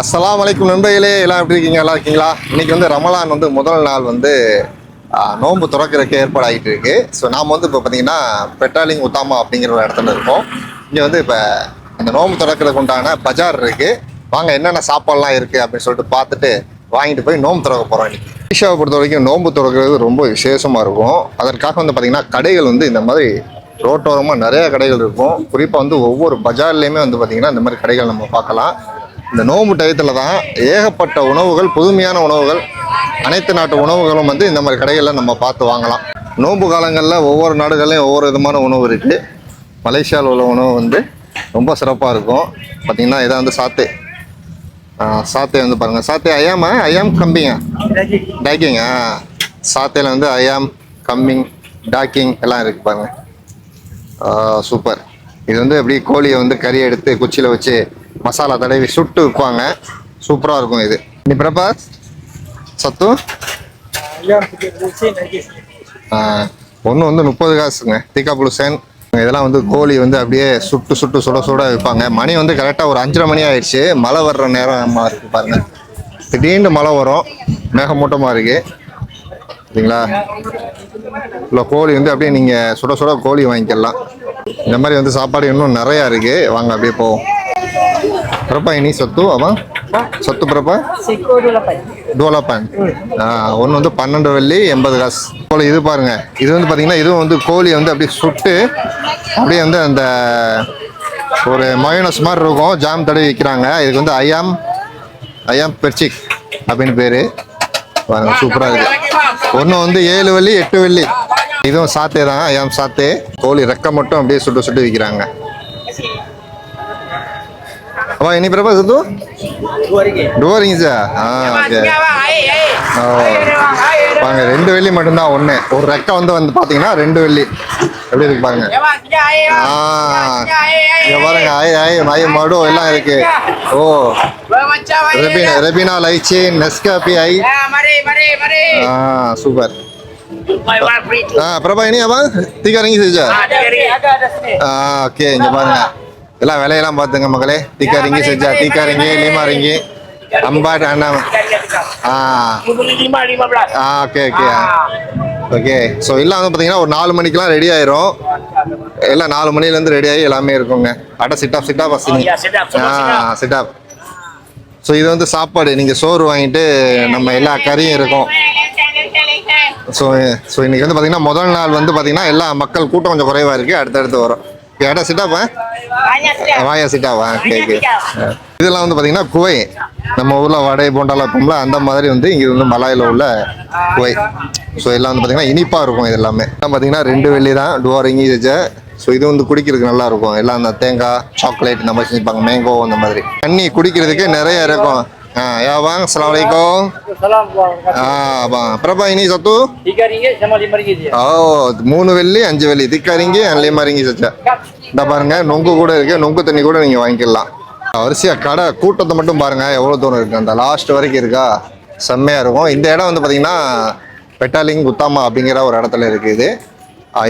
அஸ்லாம் வலைக்கும் நண்பர்களே எல்லாம் எப்படி இருக்கீங்க? நல்லா இருக்கீங்களா? இன்னைக்கு வந்து ரமலான் வந்து முதல் நாள் வந்து நோன்பு திறக்கிறதுக்கு ஏற்பாடாகிட்டு இருக்கு. ஸோ நாம் வந்து இப்போ பார்த்தீங்கன்னா பெட்ராலிங் உத்தாமா அப்படிங்கிற ஒரு இடத்துல இருக்கோம். இங்கே வந்து இப்போ அந்த நோன்பு திறக்கிறதுக்கு உண்டான பஜார் இருக்கு. வாங்க என்னென்ன சாப்பாடுலாம் இருக்கு அப்படின்னு சொல்லிட்டு பார்த்துட்டு வாங்கிட்டு போய் நோன்பு திறக்க போகிறோம் இன்னைக்கு. ஈஷாவை பொறுத்த வரைக்கும் நோன்பு திறக்கிறது ரொம்ப விசேஷமாக இருக்கும். அதற்காக வந்து பார்த்தீங்கன்னா கடைகள் வந்து இந்த மாதிரி ரோட்டோரமாக நிறைய கடைகள் இருக்கும். குறிப்பாக வந்து ஒவ்வொரு பஜார்லேயுமே வந்து பார்த்தீங்கன்னா இந்த மாதிரி கடைகள் நம்ம பார்க்கலாம். இந்த நோம்பு டயத்தில் தான் ஏகப்பட்ட உணவுகள் புதுமையான உணவுகள் அனைத்து நாட்டு உணவுகளும் வந்து இந்த மாதிரி கடைகளில் நம்ம பார்த்து வாங்கலாம். நோம்பு காலங்களில் ஒவ்வொரு நாடுகள்லையும் ஒவ்வொரு விதமான உணவு இருக்குது மலேசியாவில் உள்ள உணவு வந்து ரொம்ப சிறப்பாக இருக்கும். பார்த்திங்கன்னா இதான் வந்து சாத்தே. சாத்தே வந்து பாருங்கள் சாத்தே ஐயாமா ஐயாம் கம்பிங்க? டாக்கிங் ஆ. சாத்தையில் வந்து ஐயாம் கம்மிங் டாக்கிங் எல்லாம் இருக்குது பாருங்கள் சூப்பர். இது வந்து எப்படி கோழியை வந்து கறி எடுத்து குச்சியில் வச்சு மசாலா தடவி சுட்டு விற்பாங்க. சூப்பராக இருக்கும் இது. நீ பிரபாஸ் சத்து? ஒன்று வந்து முப்பது காசுங்க. தீக்கா புலுசேன் இதெல்லாம் வந்து கோழி வந்து அப்படியே சுட்டு சுட்டு சுட சுட விற்பாங்க. மணி வந்து கரெக்டாக ஒரு அஞ்சரை மணி ஆயிடுச்சு. மழை வர்ற நேரமாக இருக்கு பாருங்க. திடீர்னு மழை வரும். மேகமூட்டமாக இருக்கு. சரிங்களா? இல்லை கோழி வந்து அப்படியே நீங்கள் சுட சுட கோழி வாங்கிக்கலாம். இந்த மாதிரி வந்து சாப்பாடு இன்னும் நிறையா இருக்குது வாங்க அப்படியே போவோம். Berapa இனி satu apa? சத்து berapa? Siko dua ஒன்று வந்து பன்னெண்டு வெள்ளி எண்பது காசு. போல இது பாருங்க. இது வந்து பார்த்தீங்கன்னா இதுவும் வந்து கோழி வந்து அப்படியே சுட்டு அப்படியே வந்து அந்த ஒரு மயோனஸ் மாதிரி இருக்கும். ஜாம் தடவி விற்கிறாங்க இதுக்கு வந்து ஐயாம் ஐயாம் பெர்ச்சிக் அப்படின்னு பேர். பாருங்க சூப்பராக இருக்கு. ஒன்று வந்து ஏழு வெள்ளி எட்டு வெள்ளி. இதுவும் சாத்தே தான். ஐயாம் சாத்தே. கோழி ரெக்கை மட்டும் அப்படியே சுட்டு சுட்டு விற்கிறாங்க அப்பா இனி பிரபா சத்து Dua ringgit. டூ ரிங்ஸா ஆ ஓகே ஓ. பாருங்க ரெண்டு வெள்ளி மட்டும்தான் ஒன்று ஒரு ரெக்கை வந்து வந்து பார்த்தீங்கன்னா ரெண்டு வெள்ளி. எப்படி இருக்கு பாருங்க. ஆ. இங்க பாருங்க ஆய் ஆய் மாய மாடு எல்லாம் இருக்கு. ஓ. ரெபினா ரெபினா லைச்சி நெஸ்காபி ஐ Mari, mari, mari. ஆ சூப்பர். ஆ பிரபா இனி அவன் திகா ரிங்கி செஞ்சா. ஆ ஓகே இங்க பாருங்க. எல்லாம் விலையெல்லாம் பார்த்துங்க மகளே திக்கா ரிங்கி செஞ்சா திக்கா ரிங்கி லீமா ரிங்கி அம்பாட் அண்ணா. ஆ. ஆ ஓகே ஓகே ஓகே ஸோ எல்லாம் வந்து பார்த்தீங்கன்னா ஒரு நாலு மணிக்கெலாம் ரெடி ஆயிரும். எல்லாம் நாலு மணிலேருந்து ரெடி ஆகி எல்லாமே இருக்குங்க. அட சிட்டாப் சிட்டாப் semua ஆ சிட்டாப் ஸோ இது வந்து சாப்பாடு. நீங்கள் சோறு வாங்கிட்டு நம்ம எல்லா கறியும் இருக்கும். ஸோ ஸோ இன்னைக்கு வந்து பார்த்தீங்கன்னா முதல் நாள் வந்து பார்த்தீங்கன்னா எல்லா மக்கள் கூட்டம் கொஞ்சம் குறைவாக இருக்குது அடுத்தடுத்து வரும். இடம் சிட்டாப்பா. வாயா சிட்டாவா ஓகே இதெல்லாம் வந்து பார்த்தீங்கன்னா குவை. நம்ம ஊரில் வடை போண்டாலாம் வைப்போம்ல அந்த மாதிரி வந்து இங்கே வந்து மலாயில் உள்ள குவை. ஸோ எல்லாம் வந்து பார்த்தீங்கன்னா இனிப்பாக இருக்கும் இது எல்லாமே பார்த்தீங்கன்னா ரெண்டு வெள்ளி தான். டுவார் இங்கி வச்ச ஸோ இது வந்து குடிக்கிறதுக்கு நல்லா இருக்கும். எல்லாம் அந்த தேங்காய் சாக்லேட் இந்த மாதிரி செஞ்சுப்பாங்க. மேங்கோ அந்த மாதிரி. தண்ணி குடிக்கிறதுக்கு நிறைய இருக்கும் ஆ யா வாங்க அஸ்ஸலாமு அலைக்கும் Salam buang. ஆ வா பிரபா இனி சத்து Tiga ringgit sama lima ringgit je. ஓ மூணு வெள்ளி அஞ்சு வெள்ளி. திக்காரிங்கி அன்லியமா ரிங்கி சச்சா இந்த பாருங்க நொங்கு கூட இருக்கு. நொங்கு தண்ணி கூட நீங்க வாங்கிக்கலாம். வரிசையா கடை கூட்டத்தை மட்டும் பாருங்க. எவ்வளவு தூரம் இருக்கு? அந்த லாஸ்ட் வரைக்கும் இருக்கா? செம்மையா இருக்கும். இந்த இடம் வந்து பாத்தீங்கன்னா பெட்டாலிங் குத்தாமா அப்படிங்கிற ஒரு இடத்துல இருக்கு இது.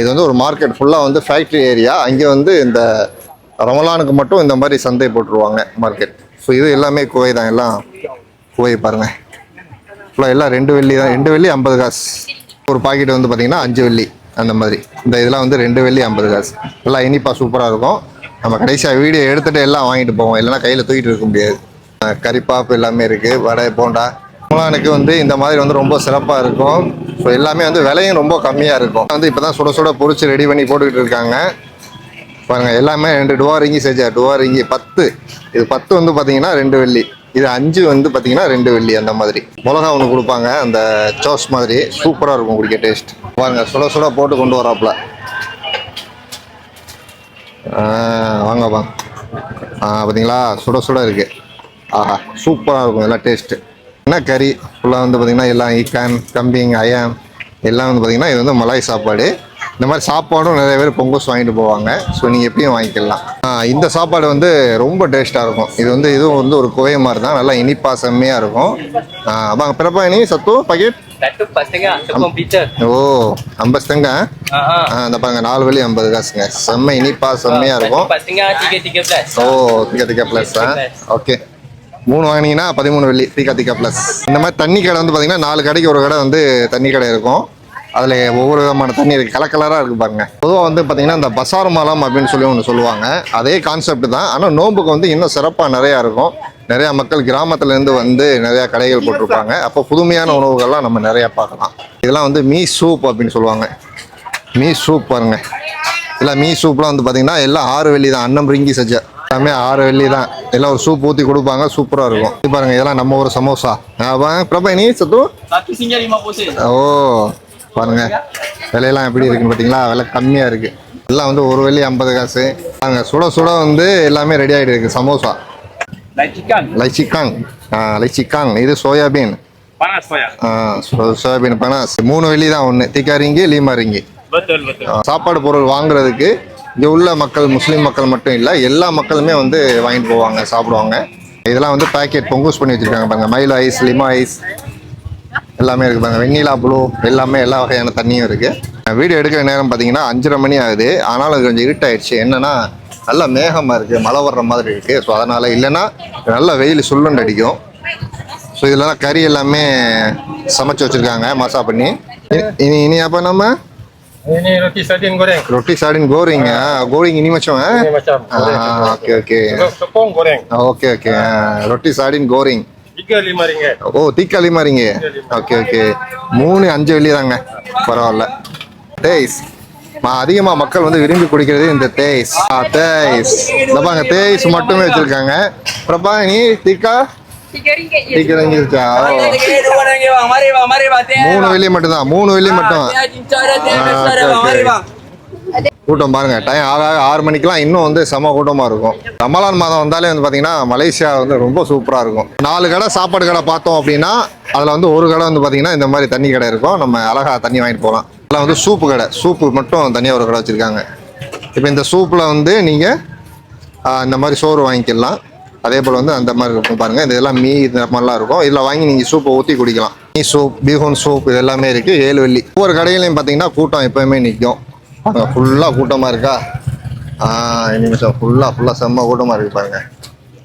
இது வந்து ஒரு மார்க்கெட் ஃபுல்லாக வந்து ஃபேக்ட்ரி ஏரியா அங்கே வந்து இந்த ரமலானுக்கு மட்டும் இந்த மாதிரி சந்தை போட்டுருவாங்க மார்க்கெட் ஸோ இது எல்லாமே குவை தான். எல்லாம் குவை பாருங்கள் ஃபுல்லாக எல்லாம் ரெண்டு வெள்ளி தான். ரெண்டு வெள்ளி ஐம்பது காசு. ஒரு பாக்கெட் வந்து பார்த்தீங்கன்னா அஞ்சு வெள்ளி. அந்த மாதிரி. இந்த இதெல்லாம் வந்து ரெண்டு வெள்ளி ஐம்பது காசு. எல்லாம் இனிப்பாக சூப்பராக இருக்கும். நம்ம கடைசியாக வீடியோ எடுத்துகிட்டு எல்லாம் வாங்கிட்டு போவோம். இல்லைனா கையில் தூக்கிட்டு இருக்க முடியாது. கறிப்பாப்பு எல்லாமே இருக்குது வடை போண்டா. முலானுக்கு வந்து இந்த மாதிரி வந்து ரொம்ப சிறப்பாக இருக்கும். ஸோ எல்லாமே வந்து விலையும் ரொம்ப கம்மியாக இருக்கும். வந்து இப்போ தான் சுட சுட பொறிச்சு ரெடி பண்ணி போட்டுக்கிட்டு இருக்காங்க. பாருங்கள் எல்லாமே ரெண்டு டுவாரிங்கி செஞ்சா டுவாரிங்கி பத்து. இது பத்து வந்து பார்த்தீங்கன்னா ரெண்டு வெள்ளி. இது அஞ்சு வந்து பார்த்தீங்கன்னா ரெண்டு வெள்ளி அந்த மாதிரி. மிளகா ஒன்று கொடுப்பாங்க அந்த சோஸ் மாதிரி. சூப்பராக இருக்கும் குடிக்க டேஸ்ட் பாருங்க சுட சுட போட்டு கொண்டு வராப்புல. வாங்க வாங்க. ஆ பார்த்தீங்களா சுட சுட இருக்கு. ஆஹா சூப்பராக இருக்கும் எல்லாம் டேஸ்ட்டு என்ன கறி? ஃபுல்லாக வந்து பார்த்திங்கன்னா எல்லாம் ஈக்கான் கம்பிங் அயான் எல்லாம் வந்து பார்த்திங்கன்னா இது வந்து மலாய் சாப்பாடு. இந்த மாதிரி சாப்பாடும் நிறைய பேர் பொங்கஸ் வாங்கிட்டு போவாங்க. ஸோ நீங்கள் எப்பயும் வாங்கிக்கலாம். இந்த சாப்பாடு வந்து ரொம்ப டேஸ்ட்டாக இருக்கும். இது வந்து இதுவும் வந்து ஒரு குவை மாதிரி தான். நல்லா இனிப்பா செம்மையாக இருக்கும். வாங்க பிறப்பா இனி சத்து பாக்கெட். ஓ ஐம்பது தங்க இந்த பாருங்க நாலு வழி ஐம்பது காசுங்க. செம்ம இனிப்பா செம்மையாக இருக்கும். ஓ திக்க திக்க ப்ளஸ் ஓகே. மூணு வாங்கினீங்கன்னா பதிமூணு வெள்ளி தீக்கா தீக்கா ப்ளஸ் இந்த மாதிரி தண்ணி கடை வந்து பார்த்தீங்கன்னா நாலு கடைக்கு ஒரு கடை வந்து தண்ணி கடை இருக்கும். அதில் ஒவ்வொரு விதமான தண்ணி இருக்குது கலர் கலராக இருக்குது பாருங்க. பொதுவாக வந்து பார்த்தீங்கன்னா இந்த பசார் மாலம் அப்படின்னு சொல்லி ஒன்று சொல்லுவாங்க. அதே கான்செப்ட் தான். ஆனால் நோம்புக்கு வந்து இன்னும் சிறப்பாக நிறையா இருக்கும். நிறையா மக்கள் கிராமத்துலேருந்து வந்து நிறையா கடைகள் போட்டிருப்பாங்க. அப்போ புதுமையான உணவுகள்லாம் நம்ம நிறையா பார்க்கலாம். இதெல்லாம் வந்து மீ சூப் அப்படின்னு சொல்லுவாங்க. மீ சூப் பாருங்க. இல்லை மீ சூப்லாம் வந்து பார்த்தீங்கன்னா எல்லாம் ஆறு வெள்ளி தான். அன்னம் ரிங்கி சஜ்ஜ. எல்லாமே ஆறு வெள்ளி தான். எல்லாம் ஒரு சூப் ஊற்றி கொடுப்பாங்க. சூப்பராக இருக்கும். இது பாருங்க இதெல்லாம் நம்ம ஒரு சமோசா. பிரபா நீ சத்து. ஓ. பாருங்க. விலையெல்லாம் எப்படி இருக்குன்னு பார்த்தீங்களா விலை கம்மியாக இருக்கு. எல்லாம் வந்து ஒரு வெள்ளி ஐம்பது காசு. பாருங்க சுட சுட வந்து எல்லாமே ரெடி ஆகிட்டு இருக்கு. சமோசா. லைச்சிக்காங். லைச்சிக்காங். இது சோயாபீன்? சோயாபீன் பணம் மூணு வெள்ளி தான் ஒன்று திக்காரிங்கி லீமாரிங்கி. சாப்பாடு பொருள் வாங்குறதுக்கு இங்கே உள்ள மக்கள் முஸ்லீம் மக்கள் மட்டும் இல்லை எல்லா மக்களுமே வந்து வாங்கிட்டு போவாங்க சாப்பிடுவாங்க. இதெல்லாம் வந்து பேக்கெட் பொங்கூஸ் பண்ணி வச்சிருக்காங்க பாருங்க. மயில் ஐஸ் லிமா ஐஸ் எல்லாமே இருக்கு பாருங்க. வெண்ணிலா ப்ளூ எல்லாமே எல்லா வகையான தண்ணியும் இருக்கு. வீடியோ எடுக்கிற நேரம் பார்த்தீங்கன்னா அஞ்சரை மணி ஆகுது. ஆனாலும் அது கொஞ்சம் இருட்டாயிடுச்சு. என்னன்னா நல்ல மேகமாக இருக்கு. மழை வர்ற மாதிரி இருக்கு. ஸோ அதனால இல்லைன்னா நல்ல வெயில் சுள்ளுண்டு அடிக்கும். ஸோ இதெல்லாம் கறி எல்லாமே சமைச்சு வச்சிருக்காங்க மசா பண்ணி. இனி இனி அப்போ நம்ம? Ini roti sardin goreng. ரொட்டி சாடின் கோரிங்க. கோரிங் Ini macam goreng. Okay okay. Telur tepung goreng. Okay okay. ரொட்டி சாடின் கோரிங். Tiga lima ringgit. ஓ தீக்காளி மாதிரிங்க ஓகே ஓகே. மூணு அஞ்சு வெள்ளி தாங்க பரவாயில்ல. தேய்ஸ். அதிகமாக மக்கள் வந்து விரும்பி குடிக்கிறது இந்த தேய்ஸ். தேய்ஸ். இந்த பாருங்க தேய்ஸ் மட்டுமே வச்சிருக்காங்க. பிரபா நீ தீக்கா. மூணு வெள்ளி மட்டும்தான். மூணு வெள்ளி மட்டும் கூட்டம் பாருங்க. டைம் ஆக ஆக ஆறு மணிக்கெல்லாம் இன்னும் வந்து செம கூட்டமாக இருக்கும். ரமலான் மாதம் வந்தாலே வந்து பார்த்தீங்கன்னா மலேசியா வந்து ரொம்ப சூப்பராக இருக்கும். நாலு கடை சாப்பாடு கடை பார்த்தோம் அப்படின்னா அதில் வந்து ஒரு கடை வந்து பார்த்தீங்கன்னா இந்த மாதிரி தண்ணி கடை இருக்கும். நம்ம அழகாக தண்ணி வாங்கிட்டு போகலாம் அதில் வந்து சூப்பு கடை. சூப்பு மட்டும் தனியாக ஒரு கடை வச்சுருக்காங்க. இப்போ இந்த சூப்பில் வந்து நீங்கள் இந்த மாதிரி சோறு வாங்கிக்கலாம். அதே போல் வந்து அந்த மாதிரி இருக்கும் பாருங்கள் இந்த இதெல்லாம் மீ இந்த மாதிரிலாம் இருக்கும். இதில் வாங்கி நீங்கள் சூப்பை ஊற்றி குடிக்கலாம். மீ சூப் பீகோன் சூப் இது எல்லாமே இருக்குது ஏழு வெள்ளி ஒவ்வொரு கடையிலையும் பார்த்தீங்கன்னா கூட்டம் எப்போயுமே நிற்கும் ஃபுல்லாக கூட்டமாக இருக்கா? ஆ நிமிஷம் ஃபுல்லாக ஃபுல்லாக செம்ம கூட்டமாக இருக்குது பாருங்க.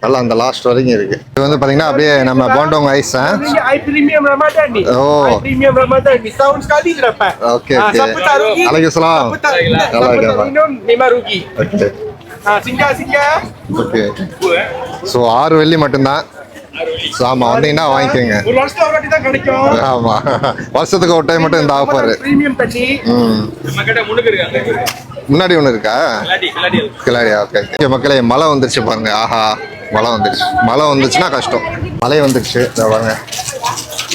நல்லா அந்த லாஸ்ட் வரைக்கும் இருக்குது இது வந்து பார்த்தீங்கன்னா அப்படியே நம்ம போண்டோங்க ஐஸ் dapat. ஓகே ஓகே நல்லா இருக்கேன் singgah, singgah. ஓகே ஸோ ஆறு வெள்ளி மட்டும்தான். ஸோ ஆமாம் வந்தீங்கன்னா வாங்கிக்கோங்க. ஒரு வருஷத்துல ஒரு வாட்டி தான் கிடைக்கும். ஆமாம் வருஷத்துக்கு ஒரு டைம் மட்டும் இந்த ஆஃபர் பிரீமியம் தண்ணி. ம். Nama kada mulut kerja. முன்னாடி ஒன்று இருக்கா? Keladi keladi. கிளாடியா ஓகே ஓகே மக்களே மழை வந்துருச்சு பாருங்க. ஆஹா மழை வந்துருச்சு. மழை வந்துருச்சுன்னா கஷ்டம். மழை வந்துருச்சு. பாருங்க.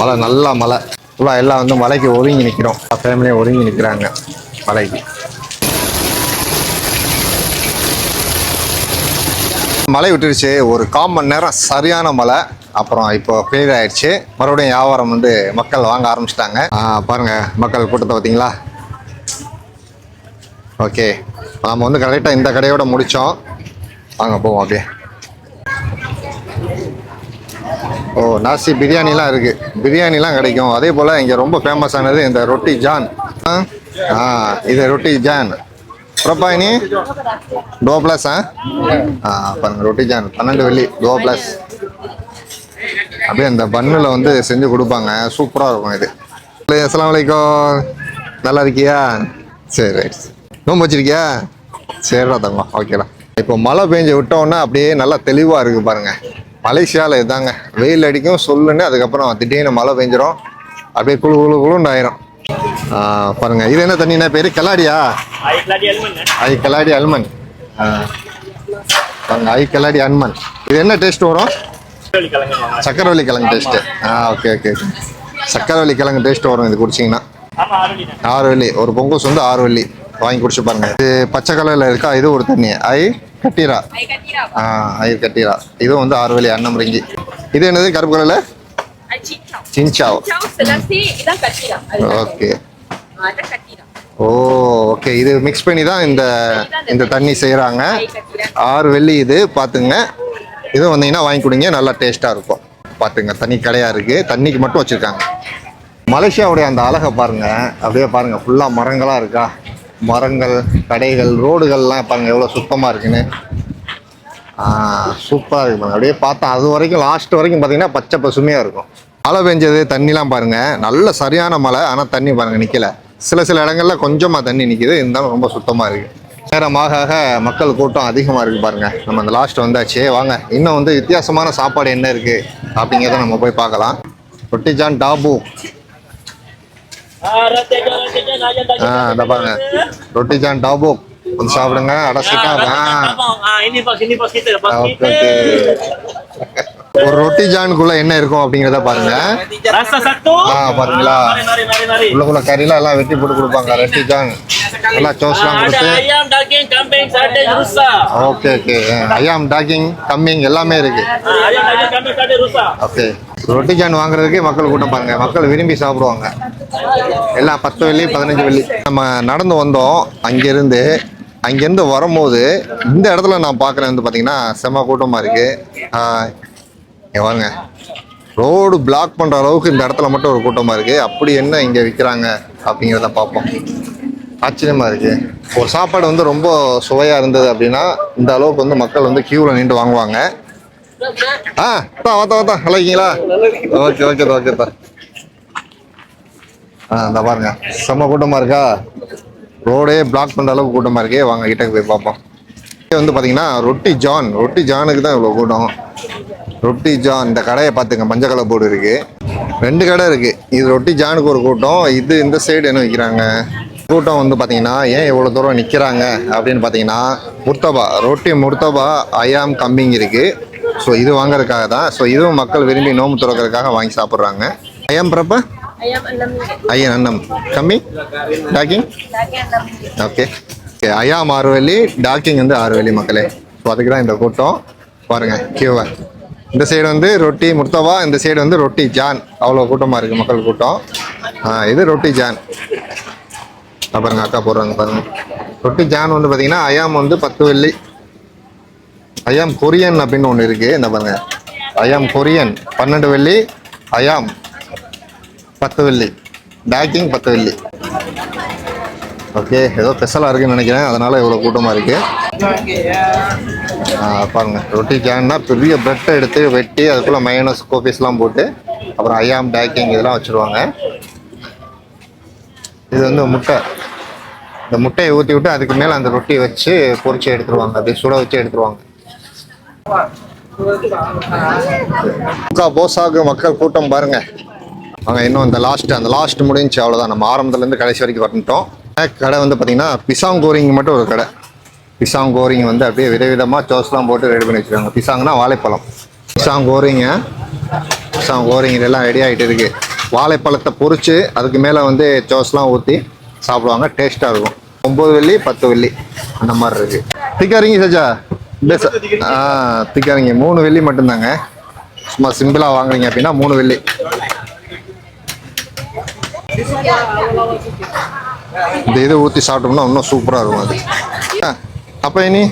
மழை நல்லா மழை. ஃபுல்லாக எல்லாம் வந்து மலைக்கு ஒதுங்கி நிற்கிறோம் ஃபேமிலியும் ஒதுங்கி நிற்கிறாங்க மலைக்கு. மழை விட்டுருச்சு. ஒரு கால் மணி நேரம் சரியான மழை. அப்புறம் இப்போ clear ஆயிடுச்சு. மறுபடியும் வியாபாரம் வந்து மக்கள் வாங்க ஆரம்பிச்சிட்டாங்க. பாருங்க மக்கள் கூட்டத்தை பார்த்தீங்களா? ஓகே. நாம் வந்து கரெக்டாக இந்த கடையோட முடித்தோம் வாங்க போவோம் அப்படியே. ஓ நாசி பிரியாணிலாம் இருக்குது பிரியாணிலாம் கிடைக்கும். அதே போல் இங்கே ரொம்ப ஃபேமஸானது இந்த ரொட்டி ஜான். ஆ இது ரொட்டி ஜான். பிரபாயினி டோ ப்ளஸ் ஆ? ஆ பாருங்க ரொட்டி ஜான் பன்னெண்டு வெள்ளி டோ ப்ளஸ் அப்படியே அந்த பன்னில் வந்து செஞ்சு கொடுப்பாங்க. சூப்பராக இருக்கும் இது. அஸ்லாம் வலைக்கம் நல்லா இருக்கியா? சரி ரைட் நோம்பு வச்சிருக்கியா? சரிடா தங்கம் ஓகேடா இப்போ மழை பெஞ்சு விட்டோன்னே அப்படியே நல்லா தெளிவாக இருக்குது பாருங்கள் மலேசியாவில் இதாங்க. வெயில் அடிக்கும் சொல்லுன்னு அதுக்கப்புறம் திடீர்னு மழை பெஞ்சிரும். அப்படியே குழு குழு குழுன்னு ஆயிரும். பாருங்க. இது என்ன தண்ணினா பேர்? கலாடியா? Air keladi almond. ஐ கலாடி அல்மன் ஆ. பாருங்க. ஐ கலாடி அல்மன் இது என்ன டேஸ்ட் வரும். சக்கரவள்ளி கிழங்கு டேஸ்ட்டு ஆ ஓகே ஓகே சக்கரவள்ளி கிழங்கு டேஸ்ட் வரும் இது குடிச்சிங்கன்னா. Apa ada ni? ஆறு வெள்ளி ஒரு பொங்கூஸ் வந்து ஆறு வெள்ளி வாங்கி குடிச்சு பாருங்க. இது பச்சை கலரில் இருக்கா? இது ஒரு தண்ணி. ஐ கட்டீரா. Air katira. ஆ ஐ கட்டீரா. இதுவும் வந்து ஆறு வெள்ளி அன்னம் ரிங்கி இது என்னது? கருப்பு கலரில். சின்சாவ். ஓகே. ஓ ஓகே இது மிக்ஸ் பண்ணி தான் இந்த இந்த தண்ணி செய்கிறாங்க. ஆறு வெள்ளி இது பார்த்துங்க இது வந்தீங்கன்னா வாங்கி குடிங்க நல்லா டேஸ்ட்டாக இருக்கும் பார்த்துங்க தண்ணி கடையாக இருக்குது தண்ணிக்கு மட்டும் வச்சுருக்காங்க மலேசியாவுடைய அந்த அழகை பாருங்க அப்படியே பாருங்க ஃபுல்லாக மரங்களாக இருக்கா மரங்கள் கடைகள் ரோடுகள்லாம் பாருங்க எவ்வளோ சுத்தமாக இருக்குன்னு சூப்பராக இருக்கு பாருங்க அப்படியே பார்த்தா அது வரைக்கும் லாஸ்ட் வரைக்கும் பார்த்தீங்கன்னா பச்சை பசுமையாக இருக்கும் மழை பெஞ்சது தண்ணிலாம் பாருங்க. நல்ல சரியான மழை ஆனால் தண்ணி பாருங்க நிற்கல சில சில இடங்கள்ல கொஞ்சமாக தண்ணி நிற்கிது இருந்தாலும் ரொம்ப சுத்தமாக இருக்கு. நேரமாக மக்கள் கூட்டம் அதிகமாக இருக்கு பாருங்க. நம்ம அந்த லாஸ்ட் வந்தாச்சு. வாங்க இன்னும் வந்து வித்தியாசமான சாப்பாடு என்ன இருக்கு அப்படிங்கிறத நம்ம போய் பார்க்கலாம். ரொட்டிஜான் டாபு. ஆ இந்த பாருங்க. ரொட்டிஜான் டாபு. வந்து சாப்பிடுங்க. bos okay. ஓகே ஒரு ரொட்டி ஜானுக்குள்ள என்ன இருக்கும் அப்படிங்கிறத பாருங்க. mari. உள்ளுக்குள்ள கறிலாம் எல்லாம் வெட்டி போட்டு கொடுப்பாங்க ரொட்டி ஜான். எல்லாம் சோஸ்லாம் கொடுத்து. Okay okay I'm talking coming எல்லாமே இருக்கு. ஓகே ரொட்டி ஜான் வாங்குறதுக்கு மக்கள் கூட்டம் பாருங்க. மக்கள் விரும்பி சாப்பிடுவாங்க. எல்லாம் பத்து வெள்ளி பதினஞ்சு வெள்ளி. நம்ம நடந்து வந்தோம். அங்கிருந்து அங்கேருந்து வரும்போது இந்த இடத்துல நான் பார்க்குறேன் வந்து பார்த்தீங்கன்னா செம்ம கூட்டமாக இருக்கு. ஆ, இங்க பாருங்க ரோடு பிளாக் பண்ணுற அளவுக்கு இந்த இடத்துல மட்டும் ஒரு கூட்டமாக இருக்குது அப்படி என்ன இங்கே விற்கிறாங்க அப்படிங்கிறத பார்ப்போம். ஆச்சரியமாக இருக்குது ஒரு சாப்பாடு வந்து ரொம்ப சுவையாக இருந்தது அப்படின்னா இந்த அளவுக்கு வந்து மக்கள் வந்து கியூவில் நின்று வாங்குவாங்க. ஆ தா வாத்தா வாத்தா நல்லா இருக்கீங்களா? ஓகே ஓகே ஓகே தா. ஆ இந்த பாருங்க. செம்ம கூட்டமாக இருக்கா? ரோடே பிளாக் பண்ணுற அளவுக்கு கூட்டமாக இருக்கே. வாங்க கிட்டக்கு போய் பார்ப்போம். வந்து பார்த்தீங்கன்னா ரொட்டி ஜான். ரொட்டி ஜானுக்கு தான் இவ்வளோ கூட்டம். ரொட்டி ஜான் இந்த கடையை பார்த்துங்க மஞ்சள் கலர் போர்டு இருக்கு. ரெண்டு கடை இருக்கு. இது ரொட்டி ஜானுக்கு ஒரு கூட்டம். இது இந்த சைடு என்ன விற்கிறாங்க கூட்டம் வந்து பார்த்தீங்கன்னா ஏன் இவ்வளோ தூரம் நிற்கிறாங்க அப்படின்னு பார்த்தீங்கன்னா முர்த்தபா ரொட்டி முர்த்தபா ஐயாம் கம்மிங் இருக்கு. ஸோ இது வாங்குறதுக்காக தான். ஸோ இதுவும் மக்கள் விரும்பி நோம்பு துறக்கிறதுக்காக வாங்கி சாப்பிட்றாங்க. ஐயாம் பிரப்ப. ஐயன் அண்ணம் கம்மி டாக்கிங். ஓகே ஓகே ஐயாம் ஆறு வெள்ளி டாக்கிங் வந்து ஆறு வெள்ளி மக்களே. ஸோ அதுக்கு தான் இந்த கூட்டம். பாருங்க கியூவை இந்த சைடு வந்து ரொட்டி முர்த்தவா இந்த சைடு வந்து ரொட்டி ஜான். அவ்வளோ கூட்டமாக இருக்குது மக்கள் கூட்டம். இது ரொட்டி ஜான். பாருங்க அக்கா போடுறாங்க பாருங்க. ரொட்டி ஜான் வந்து பார்த்தீங்கன்னா அயாம் வந்து பத்து வெள்ளி. ஐயாம் கொரியன் அப்படின்னு ஒன்று இருக்குது இந்த பாருங்க. ஐயாம் கொரியன் பன்னெண்டு வெள்ளி. அயாம் பத்து வெள்ளி. பேக்கிங் பத்து வெள்ளி. ஓகே ஏதோ ஸ்பெஷலாக இருக்குன்னு நினைக்கிறேன். அதனால் இவ்வளோ கூட்டமாக இருக்குது பாருங்கள் பாருங்க. ரொட்டி ஜான்னா பெரிய பிரெட்டை எடுத்து வெட்டி அதுக்குள்ள மயனஸ் கோபிஸ்லாம் போட்டு அப்புறம் ஐயாம் டேக்கிங் இதெல்லாம் வச்சுருவாங்க. இது வந்து முட்டை. இந்த முட்டையை ஊற்றி விட்டு அதுக்கு மேலே அந்த ரொட்டி வச்சு பொறிச்சு எடுத்துருவாங்க. அப்படியே சுட வச்சு எடுத்துருவாங்க. முக்கா போசாக்கு மக்கள் கூட்டம் பாருங்க. அங்கே இன்னும் இந்த லாஸ்ட் அந்த லாஸ்ட் முடிஞ்சு அவ்வளோதான் நம்ம ஆரம்பத்துலேருந்து கடைசி வரைக்கும் வந்துட்டோம் கடை வந்து பார்த்தீங்கன்னா பிசாங் கோரிங் மட்டும் ஒரு கடை. பிசாங் கோரிங் வந்து அப்படியே விதவிதமாக சோஸ்லாம் போட்டு ரெடி பண்ணி வச்சுருக்காங்க. பிசாங்னா வாழைப்பழம். பிசாங் கோரிங்க. பிசாங் கோரிங் இதெல்லாம் ரெடி ஆகிட்டு இருக்குது வாழைப்பழத்தை பொறிச்சு அதுக்கு மேலே வந்து சோஸ்லாம் ஊற்றி சாப்பிடுவாங்க. டேஸ்ட்டாக இருக்கும். ஒம்பது வெள்ளி பத்து வெள்ளி அந்த மாதிரி இருக்குது திக்காரிங்க சஜா. பேச ஆ திக்காரிங்க. மூணு வெள்ளி மட்டும்தாங்க. சும்மா சிம்பிளாக வாங்குறீங்க அப்படின்னா மூணு வெள்ளி. இந்த இதை ஊற்றி சாப்பிட்டோம்னா இன்னும் சூப்பராக இருக்கும் அது. ஆ, அப்போ இனி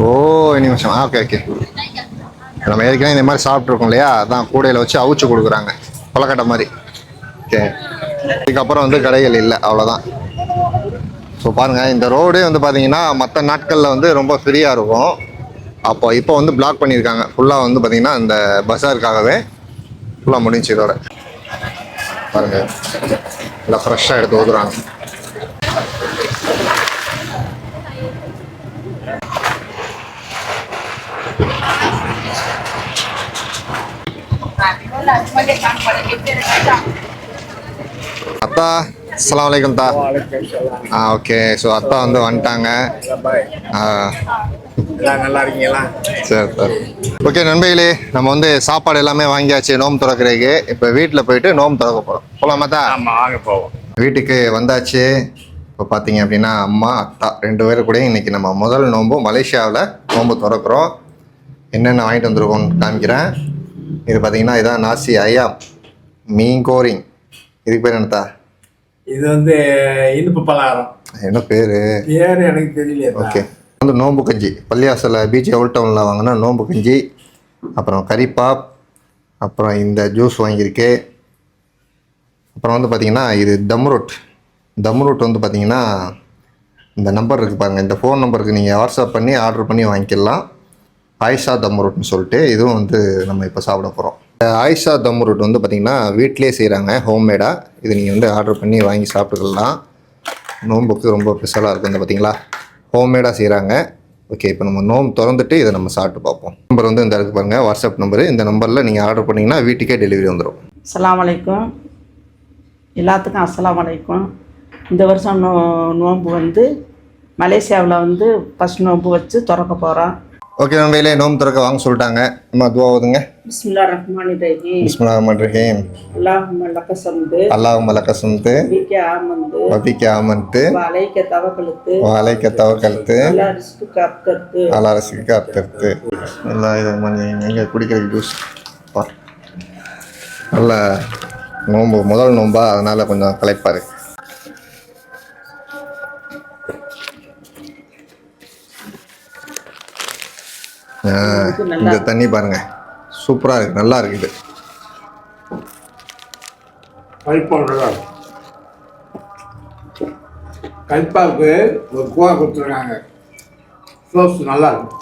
ஓ இனி நிமிஷம் ஆ ஓகே ஓகே நம்ம ஏற்கனவே இந்த மாதிரி சாப்பிட்ருக்கோம் இல்லையா? அதான் கூடையில் வச்சு அவிச்சு கொடுக்குறாங்க. கொலக்கட்டை மாதிரி. ஓகே இதுக்கப்புறம் வந்து கடைகள் இல்லை அவ்வளோதான் ஸோ பாருங்கள் இந்த ரோடே வந்து பார்த்தீங்கன்னா மற்ற நாட்களில் வந்து ரொம்ப ஃப்ரீயாக இருக்கும். அப்போ இப்போ வந்து பிளாக் பண்ணியிருக்காங்க. ஃபுல்லாக வந்து பார்த்தீங்கன்னா இந்த பஸாருக்காகவே ஃபுல்லாக முடிஞ்சு இதோட. பாருங்க. எல்லாம் ஃப்ரெஷ்ஷாக எடுத்து ஊதுறாங்க. அத்தா அஸ்ஸலாமு அலைக்கும் தா ஆ ஓகே. ஸோ அத்தா வந்து வந்துட்டாங்க. நல்லா இருக்கீங்களா? சரி சார். ஓகே நண்பர்களே நம்ம வந்து சாப்பாடு எல்லாமே வாங்கியாச்சு நோம்பு திறக்கிறதுக்கு. இப்போ வீட்டில் போயிட்டு நோம்பு திறக்க போகிறோம் போகலாமா தான் வாங்க போவோம். வீட்டுக்கு வந்தாச்சு. இப்போ பார்த்தீங்க அப்படின்னா அம்மா அத்தா ரெண்டு பேரும் கூட இன்னைக்கு நம்ம முதல் நோம்பு மலேசியாவில் நோம்பு திறக்கிறோம். என்னென்ன வாங்கிட்டு வந்திருக்கோம்னு காமிக்கிறேன். இது பார்த்தீங்கன்னா இதான் நாசி ஐயா மீன் கோரிங் இதுக்கு பேர் என்னத்தா? இது வந்து இனிப்பு பலகாரம். என்ன பேர்? பேர் எனக்கு தெரியலையே ஓகே. வந்து நோம்பு கஞ்சி. பள்ளியாசல பீச் ஓல்ட் டவுனில் வாங்கினா நோம்பு கஞ்சி அப்புறம் கறிப்பாப் அப்புறம் இந்த ஜூஸ் வாங்கியிருக்கு. அப்புறம் வந்து பார்த்தீங்கன்னா இது தம் ரொட் தம் ரொட் வந்து பார்த்தீங்கன்னா இந்த நம்பர் இருக்குது பாருங்கள் இந்த ஃபோன் நம்பருக்கு நீங்கள் வாட்ஸ்அப் பண்ணி ஆர்டர் பண்ணி வாங்கிக்கலாம். ஆயிஷா தம் சொல்லிட்டு இதுவும் வந்து நம்ம இப்போ சாப்பிட போகிறோம் ஆயிஷா தம் வந்து பார்த்திங்கன்னா வீட்டிலே செய்கிறாங்க ஹோம்மேடாக இது நீங்கள் வந்து ஆர்டர் பண்ணி வாங்கி சாப்பிட்டுக்கலாம். நோம்புக்கு ரொம்ப ஸ்பெஷலாக இருக்கும் இந்த பார்த்தீங்களா ஹோம்மேடாக செய்கிறாங்க ஓகே இப்போ நம்ம நோம் திறந்துட்டு இதை நம்ம சாப்பிட்டு பார்ப்போம். நம்பர் வந்து இந்த இருக்கு பாருங்கள் வாட்ஸ்அப் நம்பரு இந்த நம்பரில் நீங்கள் ஆர்டர் பண்ணிங்கன்னா வீட்டுக்கே டெலிவரி வந்துடும் அஸ்லாம் அலைக்கும் எல்லாத்துக்கும் அஸ்லாம் அலைக்கும் இந்த வருஷம் நோ நோன்பு வந்து மலேசியாவில் வந்து ஃபஸ்ட் நோன்பு வச்சு திறக்க போகிறோம் ஓகே நண்பையிலே நோம்பு திறக்க வாங்க சொல்லிட்டாங்க. நம்ம அதுவாகுதுங்க பிஸ்மில்லா ரஹ்மான் ரஹீம். பிஸ்மில்லா ரஹீம். அல்லாஹும் லக்கசந்து அல்லாஹ் மலக்கசந்து பிகே ஆமந்து. வபிக்கு ஆமன்ட்டு அலைக்க தவக்கழுத்து. அலைக்க தவக்கழுத்து. எல்லா ரிஸ்க்கு கத்தர்த்து அலாரசிக்கு அர்த்தத்து நல்லா இது பண்ணி எங்கே குடிக்கிற ஜூஸ் நல்ல நோம்பு முதல் நோம்பா அதனால் கொஞ்சம் களைப்பாரு. இந்த தண்ணி பாருங்க. சூப்பராக இருக்கு. நல்லா இருக்குது கல்பாவுக்கு ஒரு கோவா கொடுத்துருக்காங்க. சோஸ் நல்லா இருக்கும்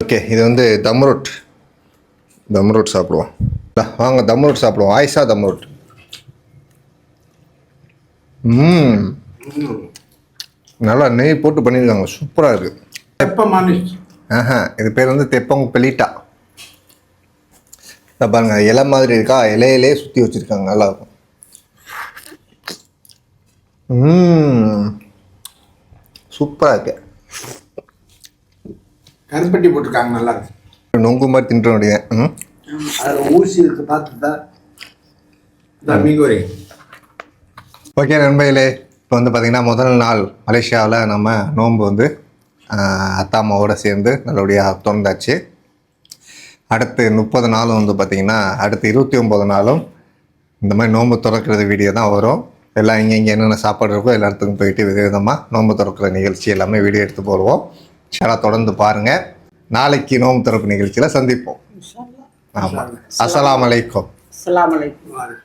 ஓகே இது வந்து தம் ரொட். தம் ரொட் சாப்பிடுவோம். வாங்க தம் ரொட் சாப்பிடுவோம். ஆயிஷா தம் ரொட். ம். நல்லா நெய் போட்டு பண்ணியிருக்காங்க. சூப்பராக இருக்குது எப்போ மானிஷ் ஆஹா இது பேர் வந்து தெப்பங்க பெலிட்டா. இதை பாருங்க இலை மாதிரி இருக்கா? இலையிலே சுற்றி வச்சுருக்காங்க நல்லா இருக்கும். ம் சூப்பராக இருக்கு. கருப்பட்டி போட்டிருக்காங்க நல்லா இருக்கு. நொங்கு மாதிரி தின்ற முடியும் ம்? அதில் ஊசி இருக்கு பார்த்துட்டா. இந்த மீன் ஓகே நண்பர்களே இப்போ வந்து பார்த்திங்கன்னா முதல் நாள் மலேசியாவில் நம்ம நோன்பு வந்து அத்தா அம்மாவோட சேர்ந்து நல்லபடியாக திறந்தாச்சு. அடுத்து முப்பது நாளும் வந்து பார்த்திங்கன்னா அடுத்து இருபத்தி ஒம்பது நாளும் இந்த மாதிரி நோன்பு திறக்கிறது வீடியோ தான் வரும். எல்லாம் இங்கே இங்கே என்னென்ன சாப்பாடு இருக்கோ எல்லா இடத்துக்கும் போயிட்டு விதவிதமாக நோன்பு திறக்கிற நிகழ்ச்சி எல்லாமே வீடியோ எடுத்து போடுவோம். ஷாலா தொடர்ந்து பாருங்கள் நாளைக்கு நோன்பு திறப்பு நிகழ்ச்சியில் சந்திப்போம். ஆமாம் அஸ்ஸலாமு அலைக்கும். அஸ்ஸலாமு அலைக்கும்.